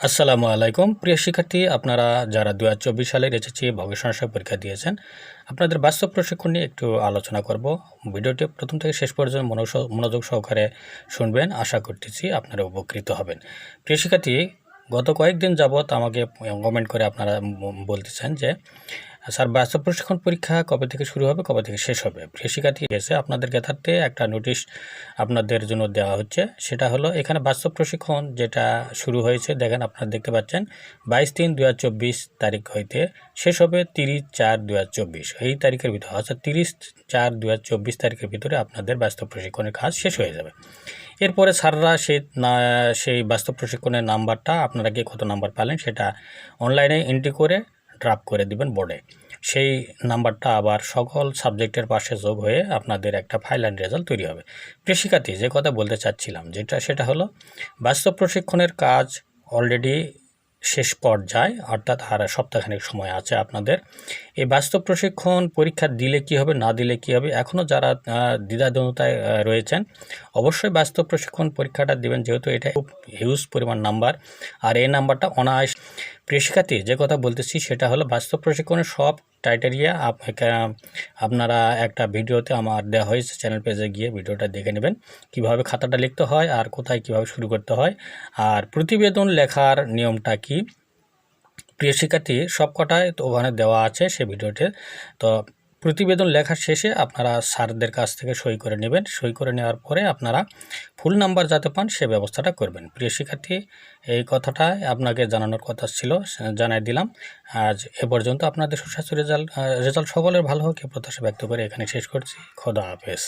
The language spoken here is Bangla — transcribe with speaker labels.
Speaker 1: আসসালামু আলাইকুম। প্রিয় শিক্ষার্থী, আপনারা যারা দু হাজার চব্বিশ সালের এসেছি ভবিষ্যৎ পরীক্ষা দিয়েছেন, আপনাদের বাস্তব প্রশিক্ষণ নিয়ে একটু আলোচনা করব। ভিডিওটি প্রথম থেকে শেষ পর্যন্ত মনোযোগ সহকারে শুনবেন। আশা করতেছি আপনারা উপকৃত হবেন। প্রিয় শিক্ষার্থী, গত কয়েকদিন যাবৎ আমাকে কমেন্ট করে আপনারা বলতেছেন যে স্যার, বাস্তব প্রশিক্ষণ পরীক্ষা কবে থেকে শুরু হবে, কবে থেকে শেষ হবে? প্রিয় শিক্ষার্থী এসে আপনাদের জ্ঞাতার্থে একটা নোটিশ আপনাদের জন্য দেওয়া হচ্ছে। সেটা হলো, এখানে বাস্তব প্রশিক্ষণ যেটা শুরু হয়েছে, দেখেন আপনারা দেখতে পাচ্ছেন, বাইশ তিন দু তারিখ হইতে শেষ হবে তিরিশ চার দু এই তারিখের ভিতরে, অর্থাৎ তিরিশ চার দু তারিখের ভিতরে আপনাদের বাস্তব প্রশিক্ষণের কাজ শেষ হয়ে যাবে। এরপরে স্যাররা সেই না, সেই বাস্তব প্রশিক্ষণের নাম্বারটা আপনারা গিয়ে কত নাম্বার পেলেন সেটা অনলাইনে এন্ট্রি করে ড্রাপ করে দিবেন বোর্ডে সেই নাম্বারটা আবার সকল সাবজেক্টের পাশে যোগ হয়ে আপনাদের একটা ফাইল অ্যান্ড রেজাল্ট তৈরি হবে। শিক্ষার্থী, যে কথা বলতে চাচ্ছিলাম, যেটা সেটা হলো, বাস্তব প্রশিক্ষণের কাজ অলরেডি শেষ পর্যায়ে, অর্থাৎ আর সপ্তাহখানেক সময় আছে আপনাদের। এই বাস্তব প্রশিক্ষণ পরীক্ষা দিলে কি হবে, না দিলে কি হবে এখনও যারা দ্বিধাদ্বন্দ্বতায় রয়েছেন, অবশ্যই বাস্তব প্রশিক্ষণ পরীক্ষাটা দিবেন, যেহেতু এটা খুব হিউজ পরিমাণ নাম্বার আর এই নাম্বারটা অনায়াস শিক্ষার্থী যে কথা বলতেছি, সেটা হলো বাস্তব প্রশিক্ষণের সব ক্রাইটেরিয়া আপনারা একটা ভিডিওতে আমার দেওয়া হয়েছে, চ্যানেল পেজে গিয়ে ভিডিওটা দেখে নেবেন। কীভাবে খাতাটা লিখতে হয় আর কোথায় কীভাবে শুরু করতে হয়। আর প্রতিবেদন লেখার নিয়মটা কি? প্রিয় শিক্ষার্থী সব কটায় তো ওখানে দেওয়া আছে সে ভিডিওতে। তো প্রতিবেদন লেখার শেষে আপনারা স্যারদের কাছ থেকে সই করে নেবেন। সই করে নেওয়ার পরে আপনারা ফুল নাম্বার যাতে পান, সে ব্যবস্থাটা করবেন। প্রিয় শিক্ষার্থী, এই কথাটা আপনাকে জানানোর কথা ছিল, জানাই দিলাম। আজ এ পর্যন্ত আপনাদের সুস্বাস্থ্য রেজাল্ট রেজাল্ট সকলের ভালো হোক, এ প্রত্যাশা ব্যক্ত করে এখানে শেষ করছি। খোদা হাফেজ।